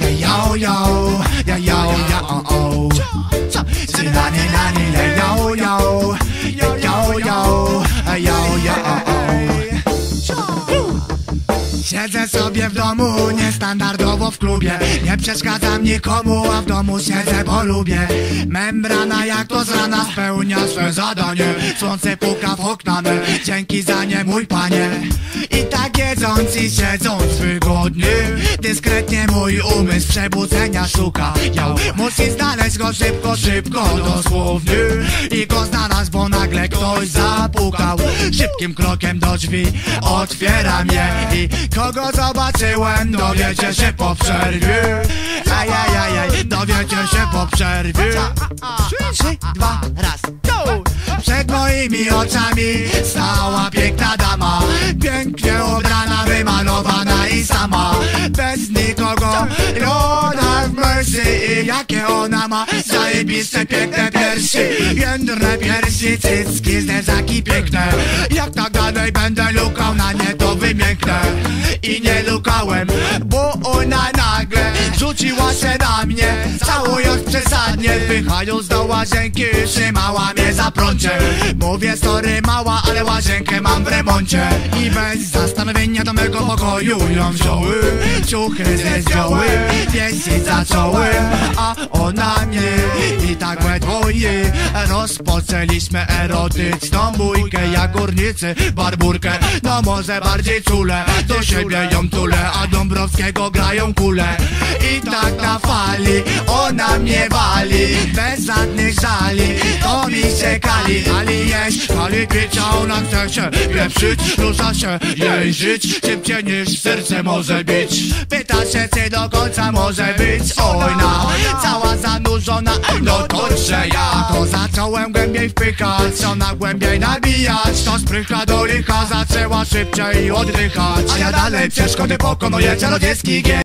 呀摇摇，呀摇摇，哦哦，这哪里哪里来摇摇？Domu, niestandardowo w klubie. Nie przeszkadzam nikomu, a w domu siedzę, bo lubię. Membrana jak to z rana spełnia swe zadanie. Słońce puka w okna dzięki za nie mój panie. I tak jedząc i siedząc wygodnie Dyskretnie mój umysł przebudzenia szuka. Ją musi znaleźć go szybko, szybko, dosłownie I go znalazł, bo nagle ktoś Szybkim krokiem do drzwi otwieram je I kogo zobaczyłem, dowiecie się po przerwie. Ajajajaj, dowiecie się po przerwie. Trzy, dwa, raz, go! Przed moimi oczami stała piękna dama. Pięknie ubrana, wymalowana i sama. Bez ona ma zajebiste piękne piersi. Jędrne piersi, cycki, zderzaki piękne. Jak tak dalej będę lukał na nie to wymięknę. I nie lukałem, bo ona nagle rzuciła się na mnie. Całując przesadnie, wychając do łazienki Trzymała mnie za prącie Mówię sorry mała, ale łazienkę mam w remoncie. I bez zastanowienia do mego pokoju. Ją wziąły Ciuchy ze zdjąły, wiesić zacząły A ona mnie i tak we dwoje. Rozpoczęliśmy erotyczną bójkę Jak górnicy barburkę. No może bardziej czule Do siebie ją tule A Dąbrowskiego grają kule. I tak na fali Ona mnie kali Ali jeść, kali pić A ona chce się pieprzyć Rusza się jej żyć Szybciej niż serce może bić Pyta się czy do końca może być. Oj na Cała zanurzona No to że ja. To zacząłem głębiej wpychać Ona głębiej nabijać. To sprycha do licha Zaczęła szybciej oddychać. A ja dalej przeszkody pokonuję Czarodziejski gier